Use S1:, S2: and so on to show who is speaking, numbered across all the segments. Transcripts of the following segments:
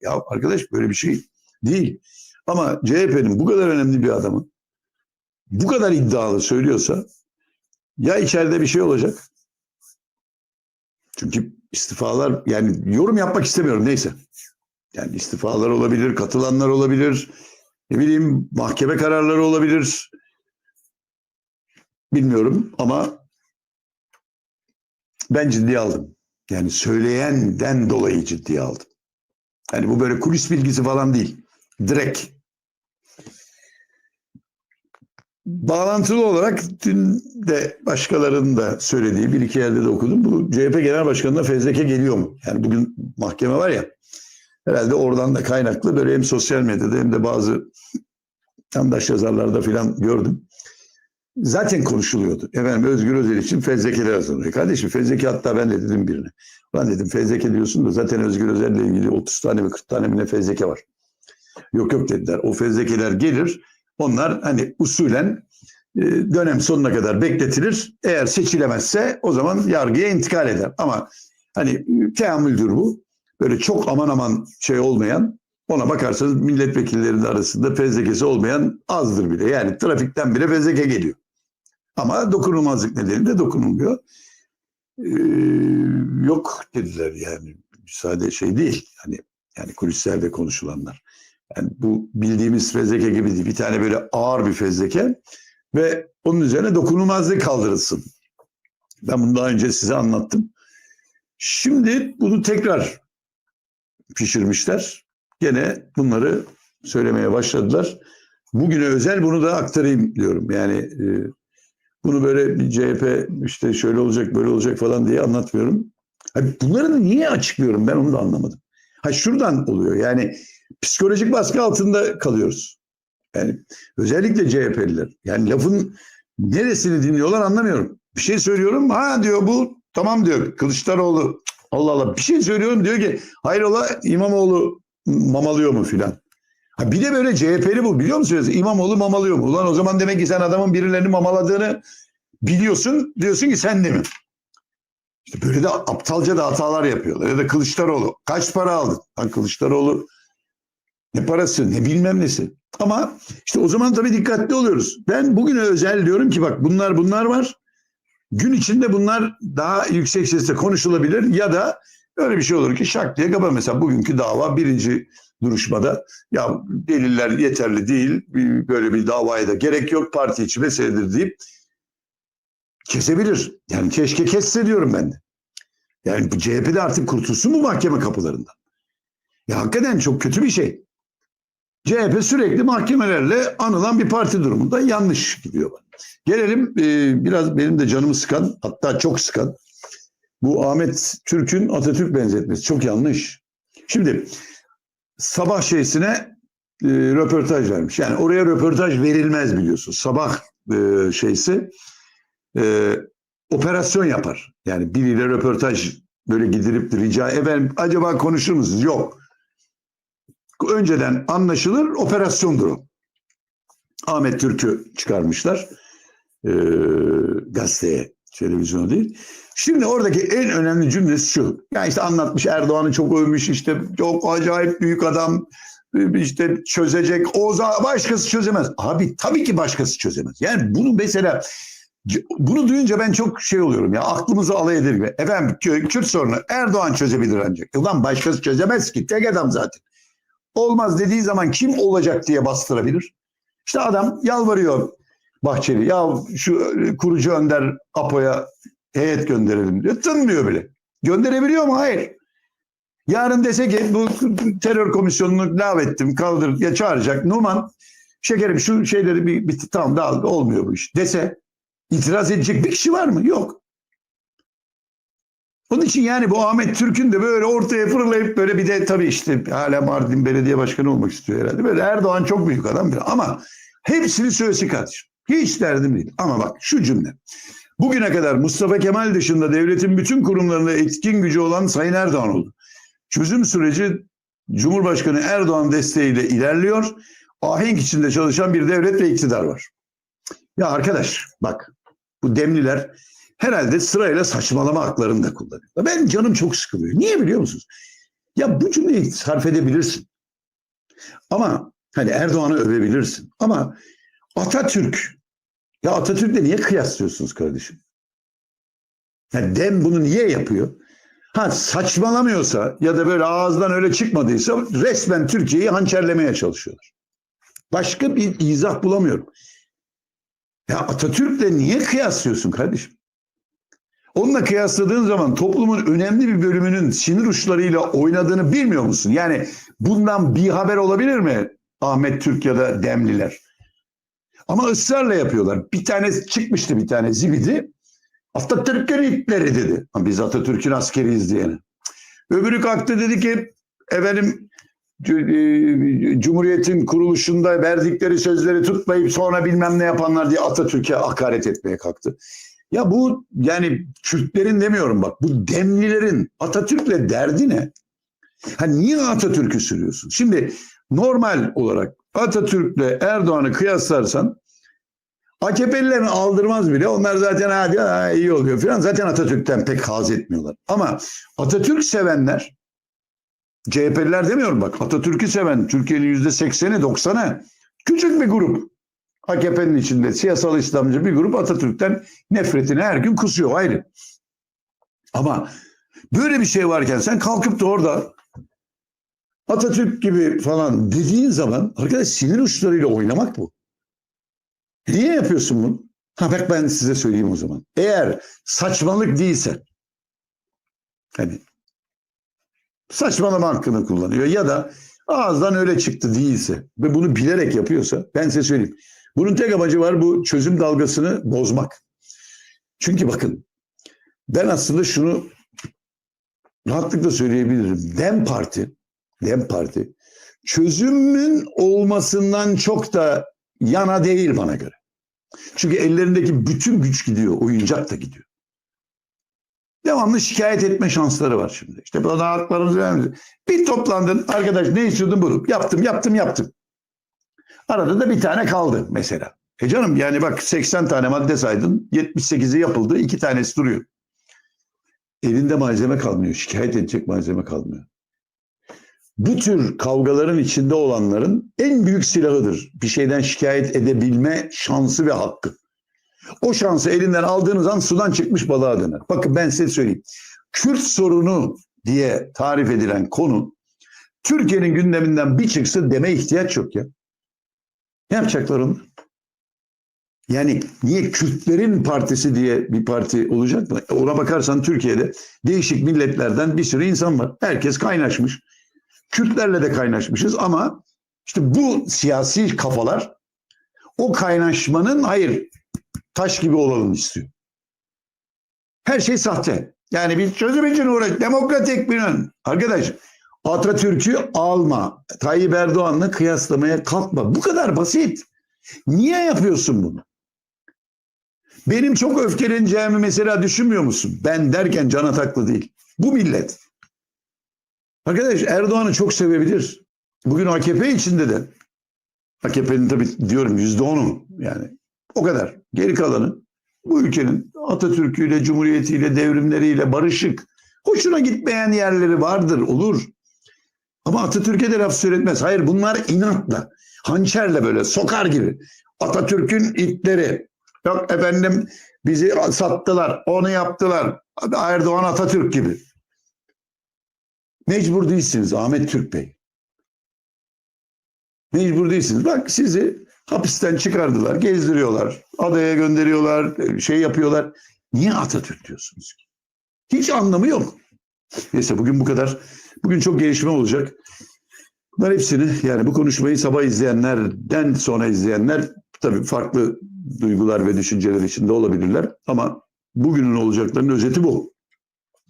S1: Ya arkadaş böyle bir şey değil. Ama CHP'nin bu kadar önemli bir adamı bu kadar iddialı söylüyorsa ya içeride bir şey olacak. Çünkü istifalar yani yorum yapmak istemiyorum neyse. Yani istifalar olabilir, katılanlar olabilir. Ne bileyim mahkeme kararları olabilir. Bilmiyorum ama ben ciddiye aldım. Yani söyleyenden dolayı ciddiye aldım. Yani bu böyle kulis bilgisi falan değil. Direkt. Bağlantılı olarak dün de başkalarının da söylediği bir iki yerde de okudum. Bu CHP Genel Başkanı'na fezleke geliyor mu? Yani bugün mahkeme var ya. Herhalde oradan da kaynaklı böyle hem sosyal medyada hem de bazı yandaş yazarlarda filan gördüm. Zaten konuşuluyordu. Efendim Özgür Özel için fezlekeler hazırlanıyor. Kardeşim fezleke hatta ben de dedim birine. Ben dedim fezleke diyorsun da zaten Özgür Özel'le ilgili 30 tane mi 40 tane mi ne fezleke var. Yok yok dediler. O fezlekeler gelir. Onlar hani usulen e, dönem sonuna kadar bekletilir. Eğer seçilemezse o zaman yargıya intikal eder. Ama hani e, teamüldür bu. Böyle çok aman aman şey olmayan ona bakarsanız milletvekillerinin arasında fezlekesi olmayan azdır bile. Yani trafikten bile fezleke geliyor. Ama dokunulmazlık nedeniyle dokunulmuyor. Ee, yok dediler yani. Sade şey değil. Hani yani kulislerde konuşulanlar. Yani bu bildiğimiz fezleke gibi değil. Bir tane böyle ağır bir fezleke ve onun üzerine dokunulmazlık kaldırılsın. Ben bunu daha önce size anlattım. Şimdi bunu tekrar pişirmişler. Gene bunları söylemeye başladılar. Bugüne özel bunu da aktarayım diyorum. Yani e, bunu böyle CHP işte şöyle olacak böyle olacak falan diye anlatmıyorum. Bunları niye açıklıyorum ben onu da anlamadım. Ha şuradan oluyor yani psikolojik baskı altında kalıyoruz. Yani özellikle CHP'liler. Yani lafın neresini dinliyorlar anlamıyorum. Bir şey söylüyorum ha diyor bu tamam diyor Kılıçdaroğlu Allah Allah bir şey söylüyorum diyor ki hayrola İmamoğlu mamalıyor mu filan. Ha bir de böyle CHP'li bu biliyor musunuz? İmamoğlu mamalıyor mu? Ulan o zaman demek ki sen adamın birilerini mamaladığını biliyorsun. Diyorsun ki sen de mi? İşte böyle de aptalca da hatalar yapıyorlar. Ya da Kılıçdaroğlu. Kaç para aldın? Lan Kılıçdaroğlu ne parası ne bilmem nesi. Ama işte o zaman tabii dikkatli oluyoruz. Ben bugüne özel diyorum ki bak bunlar bunlar var. Gün içinde bunlar daha yüksek sesle konuşulabilir ya da öyle bir şey olur ki şak diye kaba mesela bugünkü dava birinci duruşmada ya deliller yeterli değil böyle bir davaya da gerek yok parti içi meseledir deyip kesebilir. Yani keşke kesse diyorum ben de. Yani bu CHP'de artık kurtulsun mu mahkeme kapılarından? Ya hakikaten çok kötü bir şey. CHP sürekli mahkemelerle anılan bir parti durumunda yanlış gidiyor. Gelelim e, biraz benim de canımı sıkan hatta çok sıkan bu Ahmet Türk'ün Atatürk benzetmesi çok yanlış. Şimdi sabah şeysine e, röportaj vermiş. Yani oraya röportaj verilmez biliyorsun. Sabah e, şeysi e, operasyon yapar. Yani biriyle röportaj böyle gidilip rica efendim acaba konuşur musunuz? Yok. Önceden anlaşılır operasyondur o. Ahmet Türk'ü çıkarmışlar e, gazeteye, televizyona değil. Şimdi oradaki en önemli cümlesi şu. Yani işte anlatmış Erdoğan'ı çok övmüş işte çok acayip büyük adam işte çözecek. O başkası çözemez. Abi tabii ki başkası çözemez. Yani bunu mesela bunu duyunca ben çok şey oluyorum ya aklımızı alay eder gibi. Efendim Kürt sorunu Erdoğan çözebilir ancak. Ulan başkası çözemez ki tek adam zaten. Olmaz dediği zaman kim olacak diye bastırabilir. İşte adam yalvarıyor Bahçeli. Ya şu kurucu önder Apo'ya heyet gönderelim diyor. Tınmıyor bile. Gönderebiliyor mu? Hayır. Yarın dese ki bu terör komisyonunu lağvettim kaldır ya çağıracak. Numan şekerim şu şeyleri bir, bir tamam dağıl olmuyor bu iş dese itiraz edecek bir kişi var mı? Yok. Onun için yani bu Ahmet Türk'ün de böyle ortaya fırlayıp böyle bir de tabii işte hala Mardin Belediye Başkanı olmak istiyor herhalde. Böyle Erdoğan çok büyük adam ama hepsini söylesi kardeşim. Hiç derdim değil. Ama bak şu cümle. Bugüne kadar Mustafa Kemal dışında devletin bütün kurumlarında etkin gücü olan Sayın Erdoğan oldu. Çözüm süreci Cumhurbaşkanı Erdoğan desteğiyle ilerliyor. Ahenk içinde çalışan bir devlet ve iktidar var. Ya arkadaş bak bu demliler herhalde sırayla saçmalama haklarını da kullanıyor. Ben canım çok sıkılıyor. Niye biliyor musunuz? Ya bu cümleyi sarf edebilirsin. Ama hani Erdoğan'ı övebilirsin. Ama Atatürk ya Atatürk'le niye kıyaslıyorsunuz kardeşim? Yani Dem bunu niye yapıyor? Ha saçmalamıyorsa ya da böyle ağızdan öyle çıkmadıysa resmen Türkiye'yi hançerlemeye çalışıyorlar. Başka bir izah bulamıyorum. Ya Atatürk'le niye kıyaslıyorsun kardeşim? Onunla kıyasladığın zaman toplumun önemli bir bölümünün sinir uçlarıyla oynadığını bilmiyor musun? Yani bundan bir haber olabilir mi Ahmet Türk ya da Demliler? Ama ısrarla yapıyorlar. Bir tane çıkmıştı bir tane zibidi. Atatürk'ün itleri dedi. Biz Atatürk'ün askeriyiz diyene. Öbürü kalktı dedi ki efendim e, Cumhuriyet'in kuruluşunda verdikleri sözleri tutmayıp sonra bilmem ne yapanlar diye Atatürk'e hakaret etmeye kalktı. Ya bu yani Kürtlerin demiyorum bak bu Demlilerin Atatürk'le derdi ne? Ha niye Atatürk'ü sürüyorsun? Şimdi normal olarak Atatürk'le Erdoğan'ı kıyaslarsan AKP'lilerin aldırmaz bile. Onlar zaten ha, diyor, iyi oluyor falan. Zaten Atatürk'ten pek haz etmiyorlar. Ama Atatürk sevenler CHP'liler demiyorum bak. Atatürk'ü seven Türkiye'nin yüzde sekseni doksanı küçük bir grup. AKP'nin içinde siyasal İslamcı bir grup Atatürk'ten nefretini her gün kusuyor ayrı. Ama böyle bir şey varken sen kalkıp da orada Atatürk gibi falan dediğin zaman arkadaş sinir uçlarıyla oynamak bu. Niye yapıyorsun bunu? Ha bak ben size söyleyeyim o zaman. Eğer saçmalık değilse hani saçmalama hakkını kullanıyor ya da ağızdan öyle çıktı değilse ve bunu bilerek yapıyorsa ben size söyleyeyim. Bunun tek amacı var bu çözüm dalgasını bozmak. Çünkü bakın ben aslında şunu rahatlıkla söyleyebilirim. Dem Parti, Dem Parti çözümün olmasından çok da yana değil bana göre. Çünkü ellerindeki bütün güç gidiyor, oyuncak da gidiyor. Devamlı şikayet etme şansları var şimdi. İşte bana haklarımızı vermedi. Bir toplandın arkadaş ne istiyordun bunu? Yaptım, yaptım, yaptım. Arada da bir tane kaldı mesela. E canım yani bak 80 tane madde saydın. 78'i yapıldı. iki tanesi duruyor. Elinde malzeme kalmıyor. Şikayet edecek malzeme kalmıyor. Bu tür kavgaların içinde olanların en büyük silahıdır. Bir şeyden şikayet edebilme şansı ve hakkı. O şansı elinden aldığınız an sudan çıkmış balığa döner. Bakın ben size söyleyeyim. Kürt sorunu diye tarif edilen konu Türkiye'nin gündeminden bir çıksın deme ihtiyaç yok ya. Ne yapacaklar onu? Yani niye Kürtlerin partisi diye bir parti olacak mı? Ona bakarsan Türkiye'de değişik milletlerden bir sürü insan var. Herkes kaynaşmış. Kürtlerle de kaynaşmışız ama işte bu siyasi kafalar o kaynaşmanın hayır taş gibi olalım istiyor. Her şey sahte. Yani biz çözüm için uğraş. Demokratik bir ön. Arkadaş Atatürk'ü alma. Tayyip Erdoğan'la kıyaslamaya kalkma. Bu kadar basit. Niye yapıyorsun bunu? Benim çok öfkeleneceğimi mesela düşünmüyor musun? Ben derken can ataklı değil. Bu millet. Arkadaş Erdoğan'ı çok sevebilir. Bugün AKP içinde de AKP'nin tabii diyorum yüzde onu yani o kadar. Geri kalanı bu ülkenin Atatürk'üyle, Cumhuriyeti'yle, devrimleriyle barışık. Hoşuna gitmeyen yerleri vardır, olur. Ama Atatürk'e de laf söyletmez. Hayır bunlar inatla, hançerle böyle sokar gibi. Atatürk'ün itleri. Yok efendim bizi sattılar, onu yaptılar. Erdoğan Atatürk gibi. Mecbur değilsiniz Ahmet Türk Bey. Mecbur değilsiniz. Bak sizi hapisten çıkardılar, gezdiriyorlar, adaya gönderiyorlar, şey yapıyorlar. Niye Atatürk diyorsunuz ki? Hiç anlamı yok. Neyse bugün bu kadar. Bugün çok gelişme olacak. Bunlar hepsini yani bu konuşmayı sabah izleyenlerden sonra izleyenler tabii farklı duygular ve düşünceler içinde olabilirler. Ama bugünün olacaklarının özeti bu.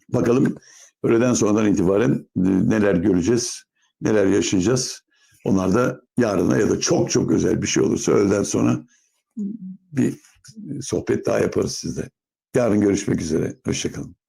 S1: Bakalım öğleden sonradan itibaren e, neler göreceğiz, neler yaşayacağız. Onlar da yarına ya da çok çok özel bir şey olursa öğleden sonra bir sohbet daha yaparız sizde. Yarın görüşmek üzere. Hoşçakalın.